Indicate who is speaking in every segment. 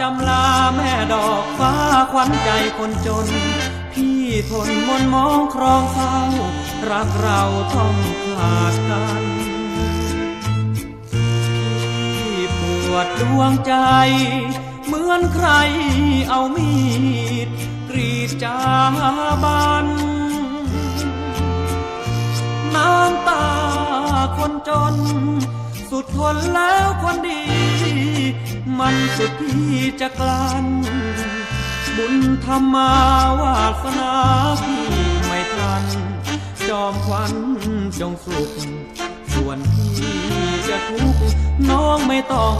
Speaker 1: จำลาแม่ดอกฟ้าขวัญใจคนจน พี่ทนมนมองครองเศร้า รักเราต้องขาดกัน พี่ปวดดวงใจ เหมือนใครเอามีด กรีดจาบัน น้ำตาคนจน สุดทนแล้วคนดี มันสุดที่จะกลั้นบุญธรรมาวาสนาพี่ไม่ทัน จอมขวัญจงสุข ส่วนพี่จะทุกข์น้องไม่ต้อง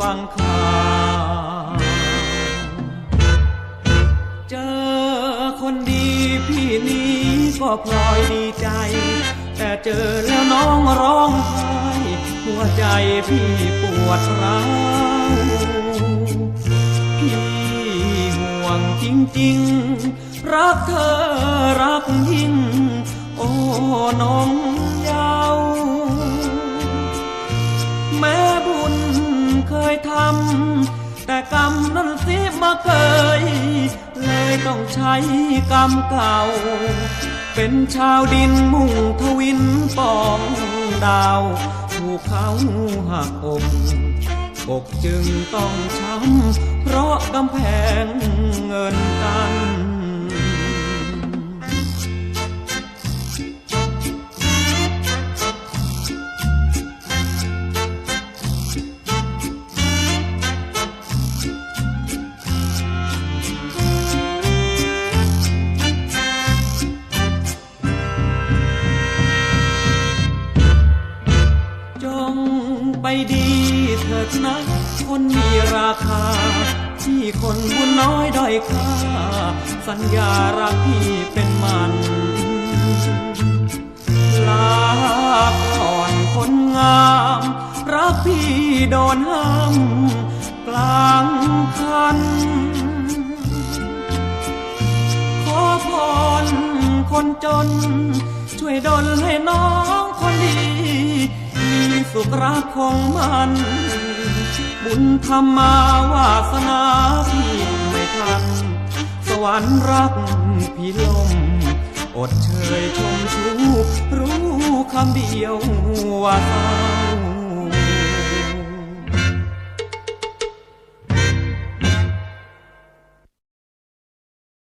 Speaker 1: ฟังข่าวเจอคนดีพี่นี้ก็พลอยดีใจ แต่เจอแล้วน้องร้องไห้ ใจพี่ปวดร้าวพี่ห่วงจริงๆ รักเธอรักยิ่ง โอ้น้องเยาวแม้บุญเคยทำแต่กรรมนั้นสิมาเคย เลยต้องใช้กรรมเก่า เป็นชาวดินมุ่งทวินปองดาว ถูกเขาหักอกอกจึงต้องช้ำเพราะกำแพงเงิน ไปดีเถิดนะคนมีราคา ที่คนบุญน้อยด้อยค่า สัญญารักพี่เป็นมันลาก่อนคนงาม รักพี่โดนห้ามกลางคัน ขอพรคนจน ช่วยดลให้น้องคนดีมี สุขรักคงมัน บุญธรรมาวาสนาพี่ไม่ทัน สวรรค์รักพี่ลม อดเชยชมชูรู้คำเดียวว่าสา